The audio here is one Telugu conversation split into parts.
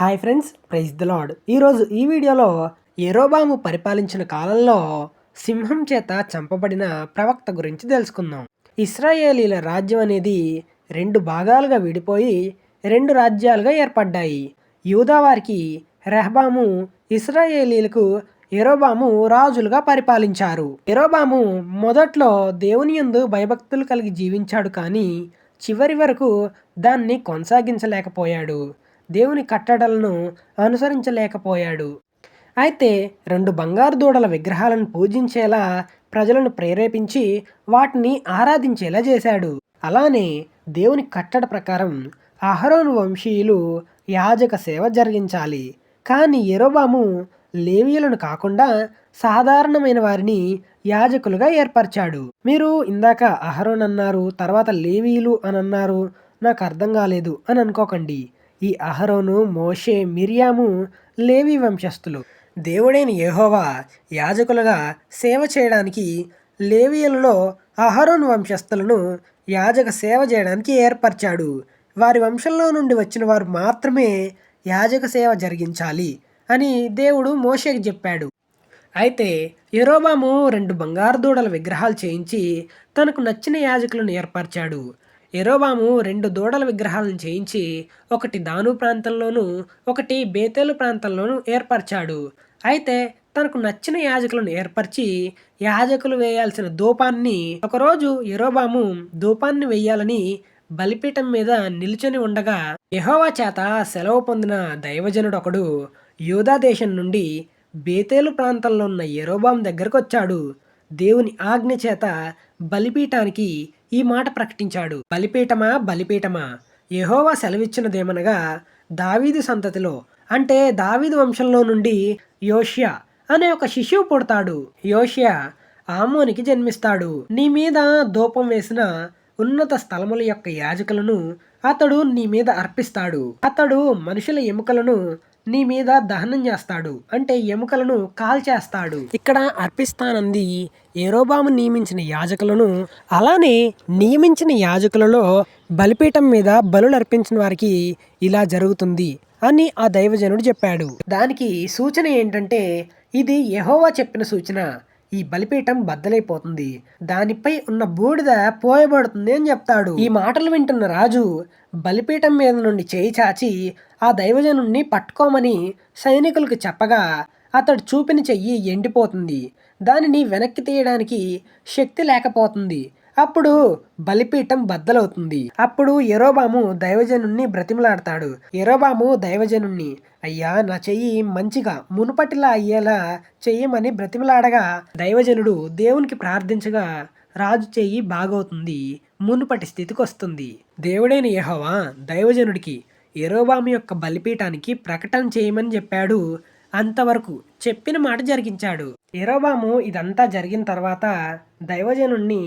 Hi friends praise the Lord ఈరోజు ఈ వీడియోలో ఎరోబాము పరిపాలించిన కాలంలో సింహం చేత చంపబడిన ప్రవక్త గురించి తెలుసుకుందాం. ఇస్రాయేలీల రాజ్యం అనేది రెండు భాగాలుగా విడిపోయి రెండు రాజ్యాలుగా ఏర్పడ్డాయి. యూదా వారికి రెహబాము ఇస్రాయేలీలకు ఎరోబాము రాజులుగా పరిపాలించారు. ఎరోబాము మొదట్లో దేవుని యందు భయభక్తులు కలిగి జీవించాడు కానీ చివరి వరకు దాన్ని కొనసాగించలేకపోయాడు. దేవుని కట్టడలను అనుసరించలేకపోయాడు. అయితే రెండు బంగారు దూడల విగ్రహాలను పూజించేలా ప్రజలను ప్రేరేపించి వాటిని ఆరాధించేలా చేశాడు. అలానే దేవుని కట్టడ ప్రకారం అహరోను వంశీయులు యాజక సేవ జరిగించాలి. కానీ ఎరోబాము లేవీయులను కాకుండా సాధారణమైన వారిని యాజకులుగా ఏర్పరిచాడు. మీరు ఇందాక అహరోన్ అన్నారు తర్వాత లేవీయులు అని అన్నారు నాకు అర్థం కాలేదు అని అనుకోకండి. ఈ అహరోను మోషే మిరియాము లేవి వంశస్థులు. దేవుడైన యహోవా యాజకులుగా సేవ చేయడానికి లేవియలలో అహరోను వంశస్థులను యాజక సేవ చేయడానికి ఏర్పరిచాడు. వారి వంశంలో నుండి వచ్చిన వారు మాత్రమే యాజక సేవ జరిగించాలి అని దేవుడు మోషేకి చెప్పాడు. అయితే యరోబాము రెండు బంగారు దూడల విగ్రహాలు చేయించి తనకు నచ్చిన యాజకులను ఏర్పరిచాడు. ఎరోబాము రెండు దూడల విగ్రహాలను చేయించి ఒకటి దాను ప్రాంతంలోనూ ఒకటి బేతేలు ప్రాంతంలోనూ ఏర్పరిచాడు. అయితే తనకు నచ్చిన యాజకులను ఏర్పరిచి యాజకులు వేయాల్సిన ధూపాన్ని ఒకరోజు ఎరోబాము ధూపాన్ని వేయాలని బలిపీఠం మీద నిలుచొని ఉండగా యహోవా చేత సెలవు పొందిన దైవజనుడు ఒకడు దేశం నుండి బేతేలు ప్రాంతంలో ఉన్న ఎరోబాం దగ్గరకు వచ్చాడు దేవుని ఆజ్ఞ చేత బలిపీఠానికి ఈ మాట ప్రకటించాడు. బలిపీఠమా? బలిపీఠమా? యహోవా సెలవిచ్చినదేమనగా దావీదు సంతతిలో అంటే దావీదు వంశంలో నుండి యోషియా అనే ఒక శిశువు పుడతాడు. యోషియా ఆమోనికి జన్మిస్తాడు. నీ మీద దూపం వేసిన ఉన్నత స్థలముల యొక్క యాజకులను అతడు నీ మీద అర్పిస్తాడు. అతడు మనుషుల ఎముకలను నీ మీద దహనం చేస్తాడు. అంటే ఎముకలను కాల్చేస్తాడు. ఇక్కడ అర్పిస్తానంది ఏరోబాము నియమించిన యాజకులను. అలానే నియమించిన యాజకులలో బలిపీఠం మీద బలులు అర్పించిన వారికి ఇలా జరుగుతుంది అని ఆ దైవజనుడు చెప్పాడు. దానికి సూచన ఏంటంటే ఇది యహోవా చెప్పిన సూచన. ఈ బలిపీఠం బద్దలైపోతుంది. దానిపై ఉన్న బూడిద పోయబడుతుంది అని చెప్తాడు. ఈ మాటలు వింటున్న రాజు బలిపీఠం మీద నుండి చేయి చాచి ఆ దైవజనుణ్ణి పట్టుకోమని సైనికులకు చెప్పగా అతడు చూపిన చెయ్యి ఎండిపోతుంది. దానిని వెనక్కి తీయడానికి శక్తి లేకపోతుంది. అప్పుడు బలిపీఠం బద్దలవుతుంది. అప్పుడు ఎరోబాము దైవజనుణ్ణి బ్రతిమలాడతాడు. ఎరోబాము దైవజనుణ్ణి అయ్యా నా చెయ్యి మంచిగా మునుపటిలా అయ్యేలా చెయ్యమని బ్రతిమలాడగా దైవజనుడు దేవునికి ప్రార్థించగా రాజు చెయ్యి బాగవుతుంది మునుపటి స్థితికి వస్తుంది. దేవుడైన యహోవా దైవజనుడికి ఎరోబాము యొక్క బలిపీఠానికి ప్రకటన చేయమని చెప్పాడు. అంతవరకు చెప్పిన మాట జరిగించాడు. ఎరోబాము ఇదంతా జరిగిన తర్వాత దైవజనుణ్ణి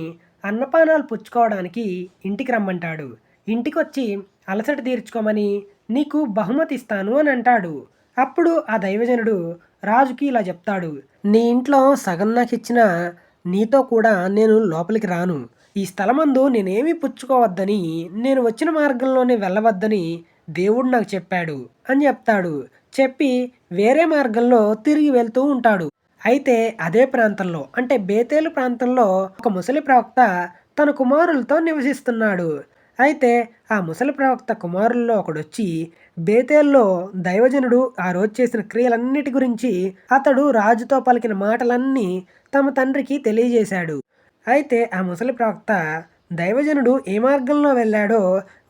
అన్నపానాలు పుచ్చుకోవడానికి ఇంటికి రమ్మంటాడు. ఇంటికి వచ్చి అలసట తీర్చుకోమని నీకు బహుమతి ఇస్తాను అని అంటాడు. అప్పుడు ఆ దైవజనుడు రాజుకి ఇలా చెప్తాడు. నీ ఇంట్లో సగం నాకు ఇచ్చిన నీతో కూడా నేను లోపలికి రాను. ఈ స్థలమందు నేనేమీ పుచ్చుకోవద్దని నేను వచ్చిన మార్గంలోనే వెళ్ళవద్దని దేవుడు నాకు చెప్పాడు అని చెప్తాడు. చెప్పి వేరే మార్గంలో తిరిగి వెళ్తూ ఉంటాడు. అయితే అదే ప్రాంతంలో అంటే బేతేలు ప్రాంతంలో ఒక ముసలి ప్రవక్త తన కుమారులతో నివసిస్తున్నాడు. అయితే ఆ ముసలి ప్రవక్త కుమారుల్లో ఒకడొచ్చి బేతేల్లో దైవజనుడు ఆ రోజు చేసిన క్రియలన్నిటి గురించి అతడు రాజుతో పలికిన మాటలన్నీ తమ తండ్రికి తెలియజేశాడు. అయితే ఆ ముసలి ప్రవక్త దైవజనుడు ఏ మార్గంలో వెళ్ళాడో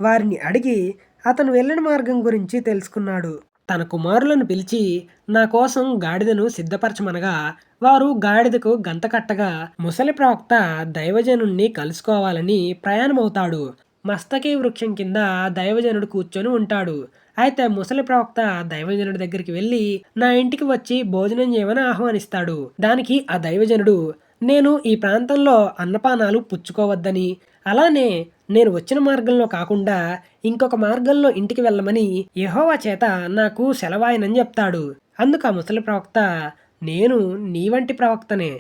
వారిని అడిగి అతను వెళ్ళిన మార్గం గురించి తెలుసుకున్నాడు. తన కుమారులను పిలిచి నా కోసం గాడిదను సిద్ధపరచమనగా వారు గాడిదకు గంత కట్టగా ముసలి ప్రవక్త దైవజనుణ్ణి కలుసుకోవాలని ప్రయాణమవుతాడు. మస్తకి వృక్షం కింద దైవజనుడు కూర్చొని ఉంటాడు. అయితే ముసలి ప్రవక్త దైవజనుడి దగ్గరికి వెళ్ళి నా ఇంటికి వచ్చి భోజనం చేయమని ఆహ్వానిస్తాడు. దానికి ఆ దైవజనుడు నేను ఈ ప్రాంతంలో అన్నపానాలు పుచ్చుకోవద్దని అలానే నేను వచ్చిన మార్గంలో కాకుండా ఇంకొక మార్గంలో ఇంటికి వెళ్ళమని యహోవా చేత నాకు సెలవాయనని చెప్తాడు. అందుకు ఆ ముసలి ప్రవక్త నేను నీ వంటి ప్రవక్తనే.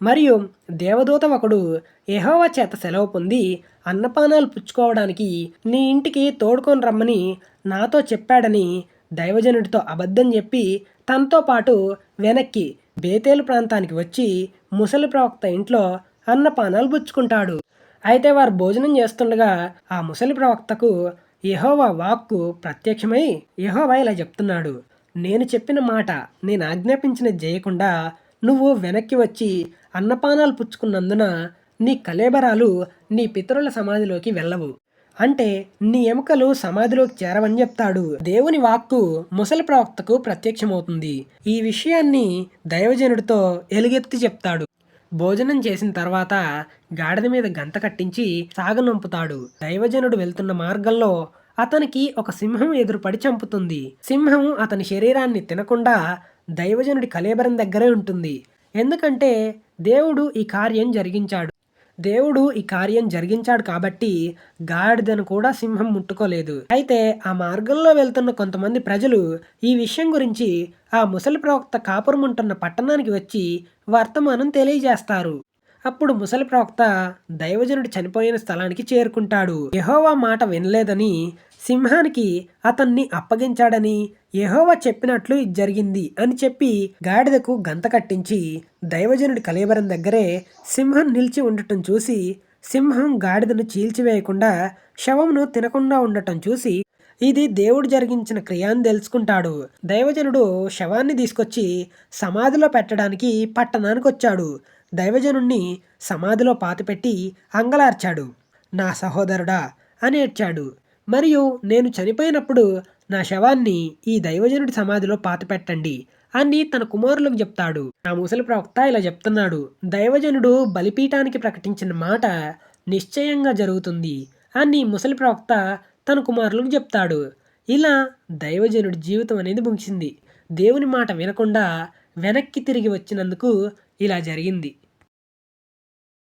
మరియు దేవదూత ఒకడు యహోవా చేత సెలవు పొంది అన్నపానాలు పుచ్చుకోవడానికి నీ ఇంటికి తోడుకొని రమ్మని నాతో చెప్పాడని దైవజనుడితో అబద్ధం చెప్పి తనతో పాటు వెనక్కి బేతేలు ప్రాంతానికి వచ్చి ముసలి ప్రవక్త ఇంట్లో అన్నపానాలు పుచ్చుకుంటాడు. అయితే వారు భోజనం చేస్తుండగా ఆ ముసలి ప్రవక్తకు యహోవా వాక్కు ప్రత్యక్షమై యహోవా ఇలా చెప్తున్నాడు నేను చెప్పిన మాట నేను ఆజ్ఞాపించినది చేయకుండా నువ్వు వెనక్కి వచ్చి అన్నపానాలు పుచ్చుకున్నందున నీ కలేబరాలు నీ పితరుల సమాధిలోకి వెళ్ళవు. అంటే నీ ఎముకలు సమాధిలోకి చేరవని చెప్తాడు. దేవుని వాక్కు ముసలి ప్రవక్తకు ప్రత్యక్షమవుతుంది. ఈ విషయాన్ని దైవజనుడితో ఎలుగెత్తి చెప్తాడు. భోజనం చేసిన తర్వాత గాడిద మీద గంత కట్టించి సాగనంపుతాడు దైవజనుడు వెళ్తున్న మార్గంలో అతనికి ఒక సింహం ఎదురుపడి చంపుతుంది. సింహం అతని శరీరాన్ని తినకుండా దైవజనుడి కలేబరం దగ్గరే ఉంటుంది. ఎందుకంటే దేవుడు ఈ కార్యం జరిగించాడు. దేవుడు ఈ కార్యం జరిగించాడు కాబట్టి గాడిదను కూడా సింహం ముట్టుకోలేదు. అయితే ఆ మార్గంలో వెళ్తున్న కొంతమంది ప్రజలు ఈ విషయం గురించి ఆ ముసలి ప్రవక్త కాపురముంటున్న పట్టణానికి వచ్చి వర్తమానం తెలియజేస్తారు. అప్పుడు ముసలి ప్రవక్త దైవజనుడు చనిపోయిన స్థలానికి చేరుకుంటాడు. యహోవా మాట వినలేదని సింహానికి అతన్ని అప్పగించాడని యెహోవా చెప్పినట్లు ఇది జరిగింది అని చెప్పి గాడిదకు గంత కట్టించి దైవజనుడి కలేబరం దగ్గరే సింహం నిలిచి ఉండటం చూసి సింహం గాడిదను చీల్చివేయకుండా శవమును తినకుండా ఉండటం చూసి ఇది దేవుడు జరిగించిన క్రియ అని తెలుసుకుంటాడు. దైవజనుడు శవాన్ని తీసుకొచ్చి సమాధిలో పెట్టడానికి పట్టణానికి వచ్చాడు. దైవజనుణ్ణి సమాధిలో పాతిపెట్టి అంగలార్చాడు. నా సహోదరుడా అని ఏడ్చాడు. మరియు నేను చనిపోయినప్పుడు నా శవాన్ని ఈ దైవజనుడి సమాధిలో పాతపెట్టండి అని తన కుమారులకు చెప్తాడు. ఆ ముసలి ప్రవక్త ఇలా చెప్తున్నాడు. దైవజనుడు బలిపీఠానికి ప్రకటించిన మాట నిశ్చయంగా జరుగుతుంది అని ముసలి ప్రవక్త తన కుమారులకు చెప్తాడు. ఇలా దైవజనుడి జీవితం అనేది ముగిసింది. దేవుని మాట వినకుండా వెనక్కి తిరిగి వచ్చినందుకు ఇలా జరిగింది.